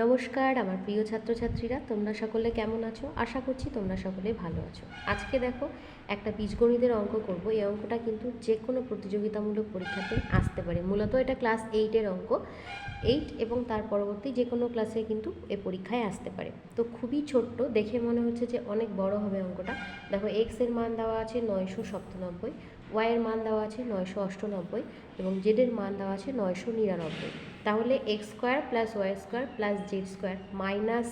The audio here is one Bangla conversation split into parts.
নমস্কার, আমার প্রিয় ছাত্রছাত্রীরা, তোমরা সকলে কেমন আছো? আশা করছি তোমরা সকলে ভালো আছো। আজকে দেখো, একটা বীজগণিতের অঙ্ক করব। এই অঙ্কটা কিন্তু যে কোনো প্রতিযোগিতামূলক পরীক্ষাতে আসতে পারে। মূলত এটা ক্লাস এইটের অঙ্ক। এইট এবং তার পরবর্তী যে কোনো ক্লাসে কিন্তু এ পরীক্ষায় আসতে পারে। তো খুবই ছোট্ট, দেখে মনে হচ্ছে যে অনেক বড় হবে অঙ্কটা। দেখো এক্সের মান দেওয়া আছে নয়শো সপ্তানব্বই ওয়াইয়ের মান দেওয়া আছে নয়শো অষ্টানব্বই এবং জেডের মান দেওয়া আছে নয়শো নিরানব্বই। তাহলে X square plus Y square plus Z square minus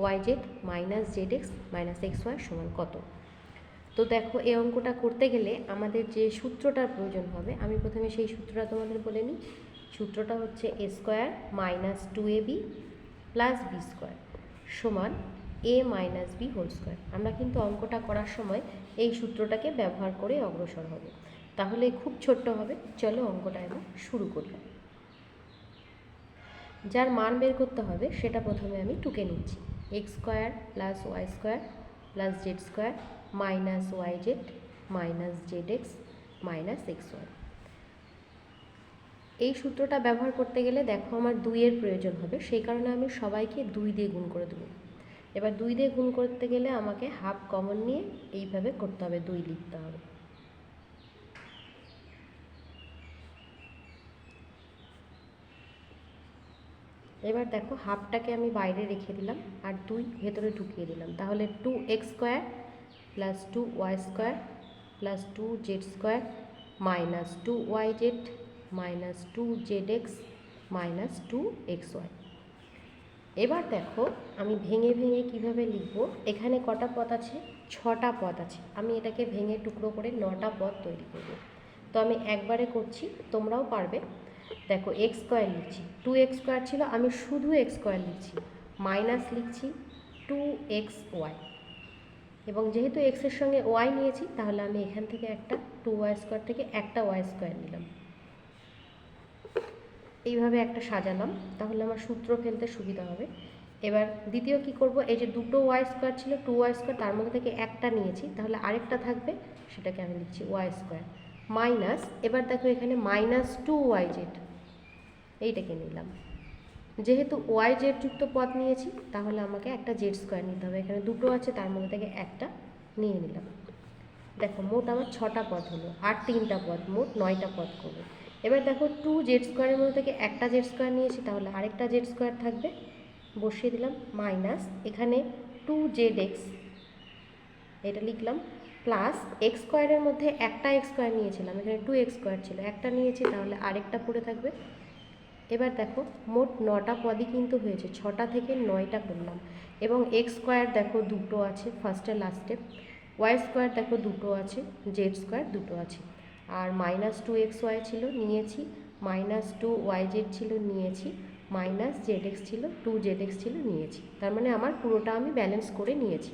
Y Z minus Z X minus X Y সমান কত? তো দেখো, এই অঙ্কটা করতে গেলে আমাদের যে সূত্রটার প্রয়োজন হবে, আমি প্রথমে সেই সূত্রটা তোমাদের বলে নিই। সূত্রটা হচ্ছে A square minus two A B plus B square সমান A minus B whole square আমরা কিন্তু অঙ্কটা করার সময় এই সূত্রটাকে ব্যবহার করে অগ্রসর হব। তাহলে খুব ছোট্ট হবে। চলো অঙ্কটা এবার শুরু করি। যার মান বের করতে হবে সেটা প্রথমে আমি টুকে নিচ্ছি। X square plus Y square plus Z square minus Y Z minus Z X minus X Y এই সূত্রটা ব্যবহার করতে গেলে দেখো আমার দুইয়ের প্রয়োজন হবে, সেই কারণে আমি সবাইকে দুই দিয়ে গুণ করে দেবো। এবার দুই দিয়ে গুণ করতে গেলে আমাকে হাফ কমন নিয়ে এইভাবে করতে হবে, দুই লিখতে হবে। এবার দেখো হাফটাকে আমি বাইরে রেখে দিলাম আর দুই ভেতরে ঢুকিয়ে দিলাম। তাহলে two X square plus two Y square plus two Z square minus two Y Z minus two Z X minus two X Y এবার দেখো আমি ভেঙে ভেঙে কীভাবে লিখব? এখানে কটা পথ আছে? ছটা পথ আছে। আমি এটাকে ভেঙে টুকরো করে নটা পথ তৈরি করব। তো আমি একবারে করছি, তোমরাও পারবে। দেখো এক্স স্কোয়ার লিখছি টু এক্স স্কোয়ার ছিল, আমি শুধু এক্স স্কোয়ার লিখছি। মাইনাস লিখছি টু এক্স ওয়াই এবং যেহেতু এক্সের সঙ্গে ওয়াই নিয়েছি, তাহলে আমি এখান থেকে একটা টু ওয়াই স্কোয়ার থেকে একটা ওয়াই স্কোয়ার নিলাম। এইভাবে একটা সাজালাম, তাহলে আমার সূত্র ফেলতে সুবিধা হবে। এবার দ্বিতীয় কি করব? এই যে দুটো ওয়াই স্কোয়ার ছিল টু ওয়াই স্কোয়ার তার মধ্যে থেকে একটা নিয়েছি, তাহলে আরেকটা থাকবে, সেটাকে আমি লিখছি ওয়াই স্কোয়ার মাইনাস এবার দেখো এখানে মাইনাস টু ওয়াই জেড এইটাকে নিলাম। যেহেতু ওয়াই জেড যুক্ত পদ নিয়েছি, তাহলে আমাকে একটা জেড স্কোয়ার নিতে হবে। এখানে দুটো আছে, তার মধ্যে থেকে একটা নিয়ে নিলাম। দেখো, মোট আমার ছটা পদ হলো, আর তিনটা পদ, মোট নয়টা পদ করবে এবার দেখো টু জেড স্কোয়ারের মধ্যে থেকে একটা জেড স্কোয়ার নিয়েছি, তাহলে আরেকটা জেড স্কোয়ার থাকবে। বসিয়ে দিলাম মাইনাস এখানে টু জেড এক্স এটা লিখলাম প্লাস এক্স স্কোয়ারের মধ্যে একটা এক্স স্কোয়ার নিয়েছিলাম। এখানে টু এক্স স্কোয়ার ছিল, একটা নিয়েছি, তাহলে আরেকটা পড়ে থাকবে। এবার দেখো মোট নটা পদই কিন্তু হয়েছে, ছটা থেকে নয়টা করলাম। এবং এক্স স্কোয়ার দেখো দুটো আছে ফার্স্টে লাস্টে ওয়াই স্কোয়ার দেখো দুটো আছে জেড স্কোয়ার দুটো আছে। আর মাইনাস টু এক্স ওয়াই ছিল, নিয়েছি। মাইনাস টু ওয়াই জেড ছিল, নিয়েছি। মাইনাস জেড এক্স ছিল টু জেড এক্স ছিল, নিয়েছি। তার মানে আমার পুরোটা আমি ব্যালেন্স করে নিয়েছি।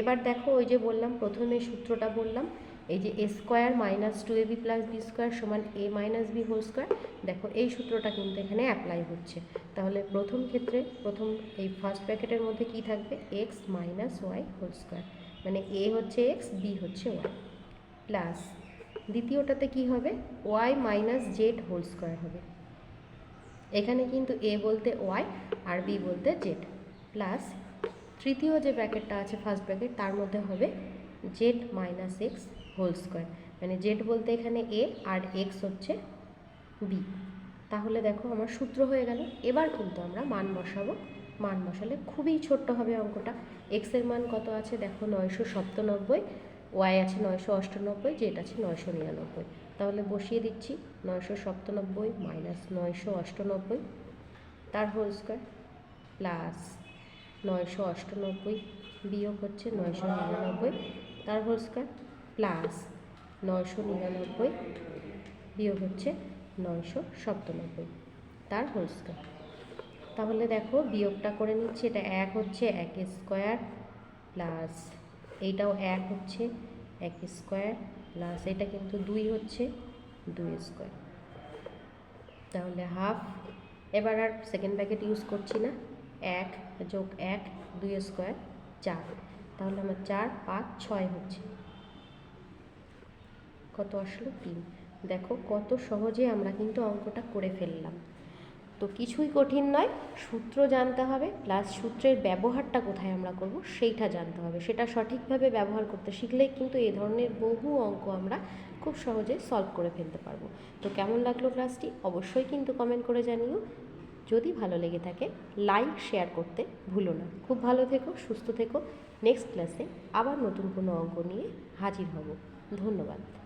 এবার দেখো ওই যে বললাম, প্রথমে সূত্রটা বললাম। এই যে A square minus two A B plus B square সমান A minus B whole square দেখো এই সূত্রটা কিন্তু এখানে অ্যাপ্লাই হচ্ছে। তাহলে প্রথম ক্ষেত্রে, প্রথম এই ফার্স্ট ব্র্যাকেটের মধ্যে কি থাকবে? X minus Y whole square মানে এ হচ্ছে এক্স বি হচ্ছে ওয়াই প্লাস দ্বিতীয়টাতে কি হবে? Y minus Z whole square হবে। এখানে কিন্তু এ বলতে ওয়াই আর বি বলতে জেড প্লাস তৃতীয় যে ব্র্যাকেটটা আছে ফার্স্ট ব্র্যাকেট তার মধ্যে হবে Z minus X whole square মানে জেড বলতে এখানে এ আর এক্স হচ্ছে বি তাহলে দেখো আমার সূত্র হয়ে গেল। এবার কিন্তু আমরা মান বসাবো। মান বসালে খুবই ছোট্ট হবে অঙ্কটা। এক্সের মান কত আছে? দেখো নয়শো সপ্তানব্বই ওয়াই আছে নয়শো অষ্টানব্বই জেড আছে নয়শো নিরানব্বই। তাহলে বসিয়ে দিচ্ছি, নয়শো সপ্তানব্বই মাইনাস নয়শো অষ্টানব্বই, তার হোল স্কোয়ার প্লাস নয়শো অষ্টানব্বই বিয়োগ হচ্ছে নয়শো নিরানব্বই, তার হোল স্কোয়ার প্লাস নয়শো নিরানব্বই বিয়োগ হচ্ছে নয়শো সপ্তানব্বই। তার হোল স্কোয়ার তাহলে দেখো বিয়োগটা করে নিচ্ছি, এটা এক হচ্ছে এক স্কোয়ার প্লাস এইটাও এক হচ্ছে এক স্কোয়ার প্লাস এটা কিন্তু দুই হচ্ছে দুই স্কোয়ার তাহলে হাফ এবার আর সেকেন্ড প্যাকেট ইউজ করছি না। এক যোগ এক, দুই স্কোয়ার চার। তাহলে আমার চার, পাঁচ, ছয় হচ্ছে। কত আসলো তিন। দেখো কত সহজে আমরা কিন্তু অঙ্কটা করে ফেললাম। তো কিছুই কঠিন নয়, সূত্র জানতে হবে প্লাস সূত্রের ব্যবহারটা কোথায় আমরা করব সেইটা জানতে হবে। সেটা সঠিকভাবে ব্যবহার করতে শিখলেই কিন্তু এই ধরনের বহু অঙ্ক আমরা খুব সহজে সলভ করে ফেলতে পারব। তো কেমন লাগল ক্লাসটি অবশ্যই কিন্তু কমেন্ট করে জানিও। যদি ভালো লেগে থাকে লাইক শেয়ার করতে ভুলো না। খুব ভালো থেকো, সুস্থ থেকো। নেক্সট ক্লাসে আবার নতুন কোনো অঙ্ক নিয়ে হাজির হব। ধন্যবাদ।